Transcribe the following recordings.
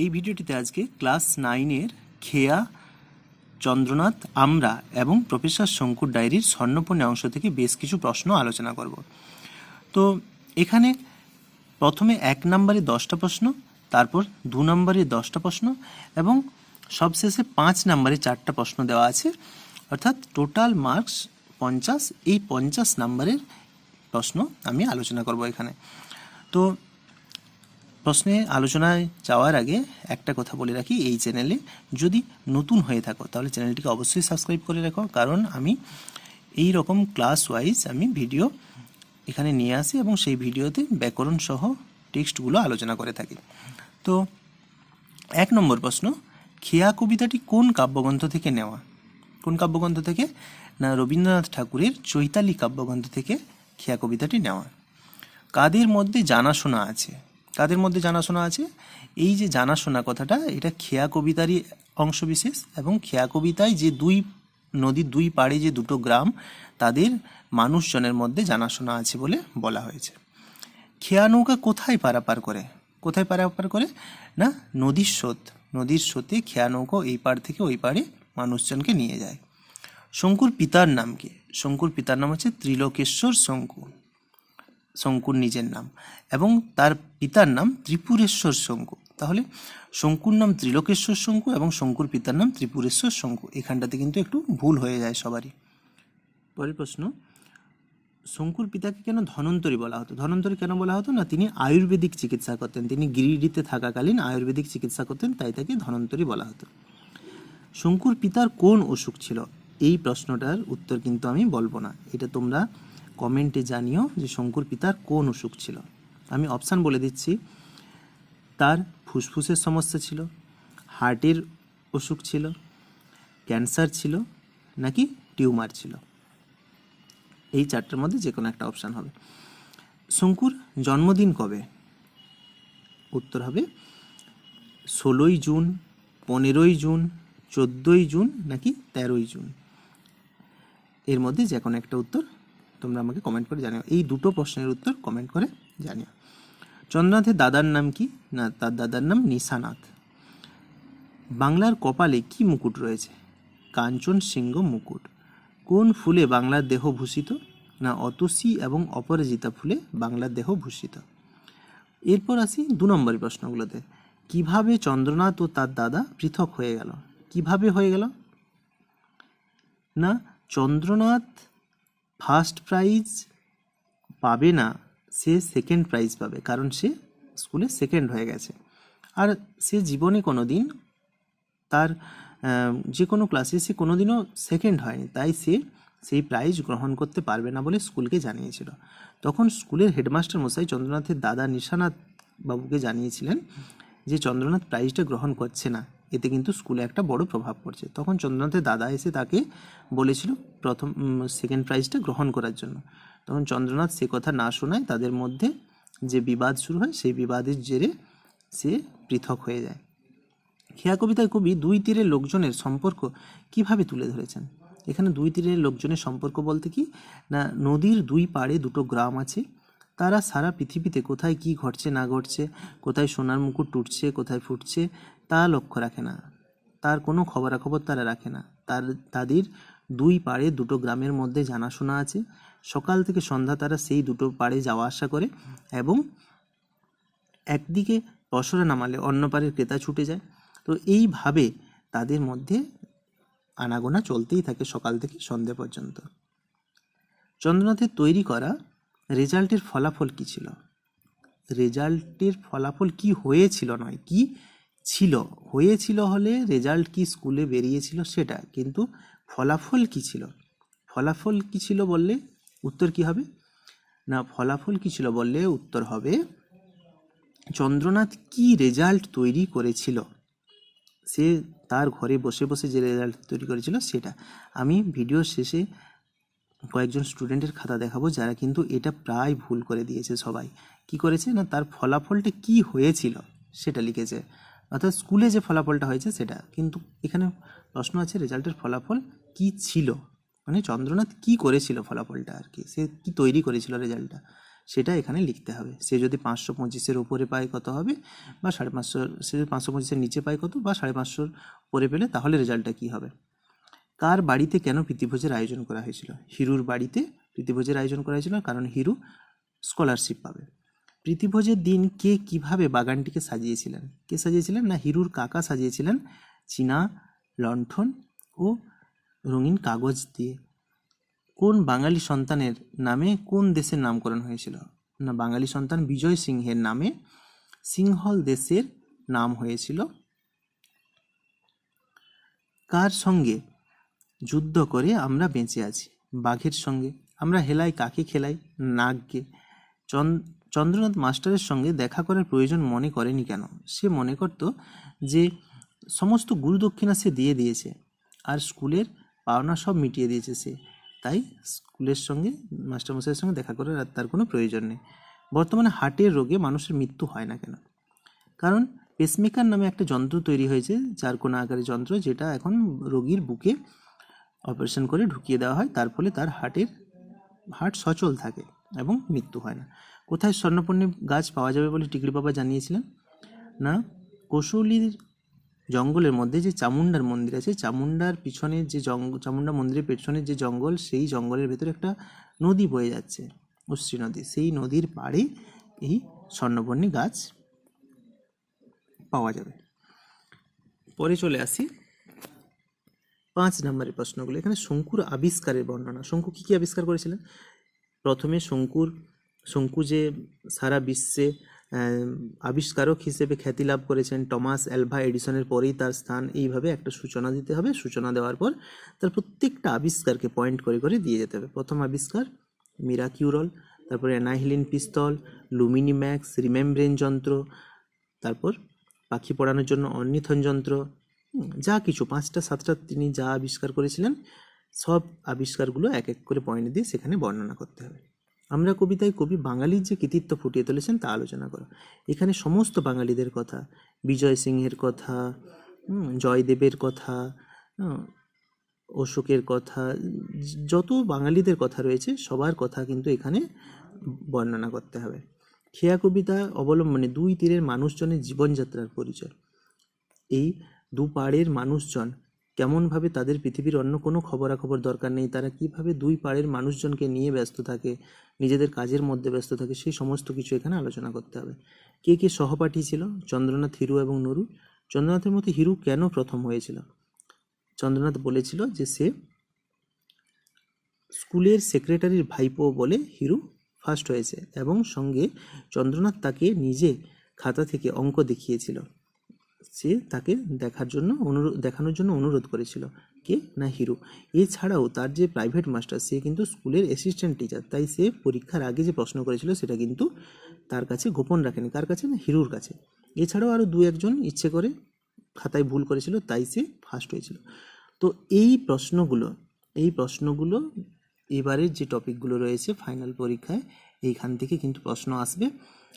এই ভিডিওটিতে আজকে ক্লাস নাইনের খেয়া, চন্দ্রনাথ, আমরা এবং প্রফেসর শঙ্কুর ডায়েরির স্বর্ণপূর্ণ অংশ থেকে বেশ কিছু প্রশ্ন আলোচনা করব। তো এখানে প্রথমে এক নম্বরে দশটা প্রশ্ন, তারপর দু নম্বরে দশটা প্রশ্ন এবং সবশেষে পাঁচ নম্বরে চারটা প্রশ্ন দেওয়া আছে। অর্থাৎ টোটাল মার্কস পঞ্চাশ, এই পঞ্চাশ নম্বরের প্রশ্ন আমি আলোচনা করব এখানে। তো প্রশ্নে আলোচনায় যাওয়ার আগে একটা কথা বলে রাখি, এই চ্যানেলে যদি নতুন হয়ে থাকো, তাহলে চ্যানেলটিকে অবশ্যই সাবস্ক্রাইব করে রাখো, কারণ আমি এই রকম ক্লাস ওয়াইজ আমি ভিডিও এখানে নিয়ে আসি এবং সেই ভিডিওতে ব্যাকরণ সহ টেক্সটগুলো আলোচনা করে থাকি। তো এক নম্বর প্রশ্ন, খেয়া কবিতাটি কোন কাব্যগ্রন্থ থেকে নেওয়া? কোন কাব্যগ্রন্থ থেকে? না রবীন্দ্রনাথ ঠাকুরের চৈতালি কাব্যগ্রন্থ থেকে খেয়া কবিতাটি নেওয়া? কাদের মধ্যে জানাশোনা আছে? কাদের মধ্যে জানাশোনা আছে। এই যে জানাশোনা কথাটা, এটা খেয়া কবিতারই অংশবিশেষ এবং খেয়া কবিতায় যে দুই নদীর দুই পাড়ে যে দুটো গ্রাম, তাদের মানুষজনের মধ্যে জানাশোনা আছে বলে বলা হয়েছে। খেয়া নৌকা কোথায় পারাপার করে? কোথায় পারাপার করে? না, নদীর স্রোত। নদীর স্রোতে খেয়া নৌকা এই পাড় থেকে ওই পাড়ে মানুষজনকে নিয়ে যায়। শঙ্কুর পিতার নাম কি শঙ্কুর পিতার নাম হচ্ছে ত্রিলোকেশ্বর শঙ্কু। শঙ্কুর নিজের নাম এবং তার পিতার নাম ত্রিপুরেশ্বর শঙ্কু। তাহলে শঙ্কুর নাম ত্রিলোকেশ্বর শঙ্কু এবং শঙ্কুর পিতার নাম ত্রিপুরেশ্বর শঙ্কু। এখানটাতে কিন্তু একটু ভুল হয়ে যায় সবারই। পরের প্রশ্ন, শঙ্কুর পিতাকে কেন ধনন্তরী বলা হতো? ধনন্তরী কেন বলা হতো না? তিনি আয়ুর্বেদিক চিকিৎসা করতেন। তিনি গিরিডিতে থাকাকালীন আয়ুর্বেদিক চিকিৎসা করতেন, তাই তাকে ধনন্তরী বলা হতো। শঙ্কুর পিতার কোন অসুখ ছিল? এই প্রশ্নটার উত্তর কিন্তু আমি বলব না। এটা তোমরা কমেন্টে জানিও যে শঙ্কুর পিতার কোন অসুখ ছিল। আমি অপশান বলে দিচ্ছি, তার ফুসফুসের সমস্যা ছিল, হার্টের অসুখ ছিল, ক্যান্সার ছিল, নাকি টিউমার ছিল। এই চারটার মধ্যে যে কোনো একটা অপশান হবে। শঙ্কুর জন্মদিন কবে? উত্তর হবে ষোলোই জুন, পনেরোই জুন, চোদ্দোই জুন, নাকি তেরোই জুন। এর মধ্যে যে কোনো একটা উত্তর তোমরা আমাকে কমেন্ট করে জানিও। এই দুটো প্রশ্নের উত্তর কমেন্ট করে জানিও। চন্দ্রনাথের দাদার নাম কি? না, তার দাদার নাম নিশানাথ। বাংলার কপালে কি মুকুট রয়েছে? কাঞ্চন সিংহ মুকুট। কোন ফুলে বাংলার দেহ ভূষিত? না, অতসী এবং অপরাজিতা ফুলে বাংলার দেহ ভূষিত। এরপর আসি দু নম্বরের প্রশ্নগুলোতে। কীভাবে চন্দ্রনাথ ও তার দাদা পৃথক হয়ে গেল? কীভাবে হয়ে গেল? না, চন্দ্রনাথ ফার্স্ট প্রাইজ পাবে না, সে সেকেন্ড প্রাইজ পাবে, কারণ সে স্কুলে সেকেন্ড হয়ে গেছে। আর সে জীবনে কোনো দিন তার যে কোনো ক্লাসে সে কোনোদিনও সেকেন্ড হয়নি, তাই সে সেই প্রাইজ গ্রহণ করতে পারবে না বলে স্কুলকে জানিয়েছিল। তখন স্কুলের হেডমাস্টার মশাই চন্দ্রনাথের দাদা নিশানাথ বাবুকে জানিয়েছিলেন যে, চন্দ্রনাথ প্রাইজটা গ্রহণ করছে না। এতে কিন্তু স্কুলে একটা বড় প্রভাব পড়ছে। তখন চন্দ্রনাথের দাদা এসে তাকে বলেছিল প্রথম সেকেন্ড প্রাইজটা গ্রহণ করার জন্য। তখন চন্দ্রনাথ সে কথা না শোনায় তাদের মধ্যে যে বিবাদ শুরু হয়, সেই বিবাদের জেরে সে পৃথক হয়ে যায়। খেয়া কবিতায় কবি দুই তীরের লোকজনের সম্পর্ক কীভাবে তুলে ধরেছেন? এখানে দুই তীরের লোকজনের সম্পর্ক বলতে কি? না, নদীর দুই পাড়ে দুটো গ্রাম আছে তারা সারা পৃথিবীতে কোথায় কি ঘটছে না ঘটছে, কোথায় সোনার মুকুট টুটছে, কোথায় ফুটছে, তা লক্ষ্য রাখে না। তার কোনো খবরাখবর তারা রাখে না। তার, তাদের দুই পাড়ে দুটো গ্রামের মধ্যে জানাশোনা আছে। সকাল থেকে সন্ধ্যা তারা সেই দুটো পাড়ে যাওয়া আসা করে এবং একদিকে পসরা নামালে অন্য পাড়ের ক্রেতা ছুটে যায়। তো এইভাবে তাদের মধ্যে আনাগোনা চলতেই থাকে সকাল থেকে সন্ধে পর্যন্ত। চন্দ্রনাথের তৈরি করা রেজাল্টের ফলাফল কি ছিল? রেজাল্টের ফলাফল কি হয়েছিল নয়, কি ছিল? হয়েছিল হলে রেজাল্ট কি স্কুলে বেরিয়েছিল সেটা, কিন্তু ফলাফল কি ছিল? ফলাফল কি ছিল বললে উত্তর কি হবে? না, ফলাফল কি ছিল বললে উত্তর হবে, চন্দ্রনাথ কি রেজাল্ট তৈরি করেছিল? সে তার ঘরে বসে বসে যে রেজাল্ট তৈরি করেছিল সেটা। আমি ভিডিওর শেষে কয়েকজন স্টুডেন্টের খাতা দেখাবো যারা কিন্তু এটা প্রায় ভুল করে দিয়েছে সবাই। কি করেছে না, তার ফলাফলটা কি হয়েছিল সেটা লিখেছে। অর্থাৎ স্কুলে যে ফলাফলটা হয়েছে সেটা। কিন্তু এখানে প্রশ্ন আছে রেজাল্টের ফলাফল কি ছিল? মানে চন্দ্রনাথ কি করেছিল ফলাফলটা আর কি? সে কি তৈরি করেছিল রেজাল্টটা সেটা এখানে লিখতে হবে। সে যদি পাঁচশো পঁচিশের ওপরে পায় কত হবে? বা সাড়ে পাঁচশো, সে যদি পাঁচশো পঁচিশের নিচে পায় কত? বা সাড়ে পাঁচশোর উপরে পেলে তাহলে রেজাল্টটা কী হবে? কার বাড়িতে কেন প্রীতিভোজের আয়োজন করা হয়েছিল? হিরুর বাড়িতে প্রীতিভোজের আয়োজন করা হয়েছিল কারণ হিরু স্কলারশিপ পাবে। প্রীতিভোজের দিন কে কীভাবে বাগানটিকে সাজিয়েছিলেন? কে সাজিয়েছিলেন? না, হিরুর কাকা সাজিয়েছিলেন চীনা, লণ্ঠন ও রঙিন কাগজ দিয়ে। কোন বাঙালি সন্তানের নামে কোন দেশের নামকরণ হয়েছিল? না, বাঙালি সন্তান বিজয় সিংহের নামে সিংহল দেশের নাম হয়েছিল। কার সঙ্গে যুদ্ধ করে আমরা বেঁচে আছি। বাঘের সঙ্গে আমরা হেলাই, কাকে খেলাই, নাগকে। চন্দ- চন্দ্রনাথ মাস্টারের সঙ্গে দেখা করার প্রয়োজন মনে করেনি কেন? সে মনে করত যে সমস্ত গুরুদক্ষিণা সে দিয়ে দিয়েছে আর স্কুলের পাওনা সব মিটিয়ে দিয়েছে সে। তাই স্কুলের সঙ্গে, মাস্টারমশাইয়ের সঙ্গে দেখা করার আর তার কোনো প্রয়োজন নেই। বর্তমানে হার্টের রোগে মানুষের মৃত্যু হয় না কেন? কারণ পেসমেকার নামে একটা যন্ত্র তৈরি হয়েছে চার কোনা আকারের যন্ত্র, যেটা এখন রোগীর বুকে অপারেশন করে ঢুকিয়ে দেওয়া হয়। তার ফলে তার হার্টের, হার্ট সচল থাকে এবং মৃত্যু হয় না। কোথায় স্বর্ণপর্ণী গাছ পাওয়া যাবে বলে টিকলি বাবা জানিয়েছিলেন? না কৌশলীর জঙ্গলের মধ্যে যে চামুন্ডার মন্দির আছে চামুন্ডার পিছনে যে জঙ্গল চামুন্ডা মন্দিরের পেছনে যে জঙ্গল, সেই জঙ্গলের ভেতরে একটা নদী বয়ে যাচ্ছে, অশ্রী নদী। সেই নদীর পাড়ে এই স্বর্ণপর্ণী গাছ পাওয়া যাবে। পরে চলে আসি পাঁচ নম্বরের প্রশ্নগুলো। এখানে শঙ্কুর আবিষ্কারের বর্ণনা। শঙ্কু কী কী আবিষ্কার করেছিলেন? প্রথমে শঙ্কুর, শঙ্কু যে সারা বিশ্বে আবিষ্কারক হিসেবে খ্যাতি লাভ করেছেন টমাস অ্যালভা এডিসনের পরেই তার স্থান। এইভাবে একটা সূচনা দিতে হবে। সূচনা দেওয়ার পর তার প্রত্যেকটা আবিষ্কারকে পয়েন্ট করে করে দিয়ে যেতে হবে। প্রথম আবিষ্কার মিরাকিউরল, তারপরে অ্যানাহিলিন পিস্তল লুমিনি ম্যাক্স রিমেমব্রেন যন্ত্র, তারপর পাখি পড়ানোর জন্য অর্নিথন যন্ত্র যা কিছু, পাঁচটা, সাতটা তিনি যা আবিষ্কার করেছিলেন, সব আবিষ্কারগুলো এক এক করে পয়েন্ট দিয়ে সেখানে বর্ণনা করতে হবে। আমরা কবিতায় কবি বাঙালির যে কৃতিত্ব ফুটিয়ে তুলেছেন তা আলোচনা করো। এখানে সমস্ত বাঙালিদের কথা, বিজয় সিংহের কথা জয়দেবের কথা অশোকের কথা, যত বাঙালিদের কথা রয়েছে, সবার কথা কিন্তু এখানে বর্ণনা করতে হবে। খেয়া কবিতা অবলম্বনে দুই তীরের মানুষজনের জীবনযাত্রার পরিচয়। এই দু পাড়ের মানুষজন। কেমনভাবে তাদের পৃথিবীর অন্য কোনো খবরাখবর দরকার নেই, তারা কীভাবে দুই পাড়ের মানুষজনকে নিয়ে ব্যস্ত থাকে, নিজেদের কাজের মধ্যে ব্যস্ত থাকে, সেই সমস্ত কিছু এখানে আলোচনা করতে হবে। কে কে সহপাঠী ছিল? চন্দ্রনাথ, হিরু এবং নুরু। চন্দ্রনাথের মতো হিরু কেন প্রথম হয়েছিল? চন্দ্রনাথ বলেছিল যে সে স্কুলের সেক্রেটারির ভাইপো বলে হিরু ফার্স্ট হয়েছে এবং সঙ্গে চন্দ্রনাথ তাকে নিজে খাতা থেকে অঙ্ক দেখিয়েছিল। সে তাকে দেখার জন্য অনুরোধ দেখানোর জন্য অনুরোধ করেছিল। কে? না, হিরো। এছাড়াও তার যে প্রাইভেট মাস্টার, সে কিন্তু স্কুলের অ্যাসিস্ট্যান্ট টিচার তাই সে পরীক্ষার আগে যে প্রশ্ন করেছিল সেটা কিন্তু তার কাছে গোপন রাখেনি কার কাছে না হিরুর কাছে। এছাড়াও আরও দু একজন ইচ্ছে করে খাতায় ভুল করেছিল, তাই সে ফার্স্ট হয়েছিল। তো এই প্রশ্নগুলো এই প্রশ্নগুলো এবারের যে টপিকগুলো রয়েছে ফাইনাল পরীক্ষায়, এইখান থেকে কিন্তু প্রশ্ন আসবে।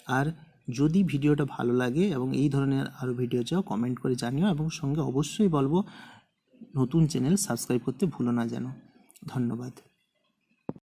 আর যদি ভিডিওটা ভালো লাগে এবং এই ধরনের আরও ভিডিও চাও কমেন্ট করে জানিও এবং সঙ্গে অবশ্যই বলব, নতুন চ্যানেল সাবস্ক্রাইব করতে ভুলো না যেন। ধন্যবাদ।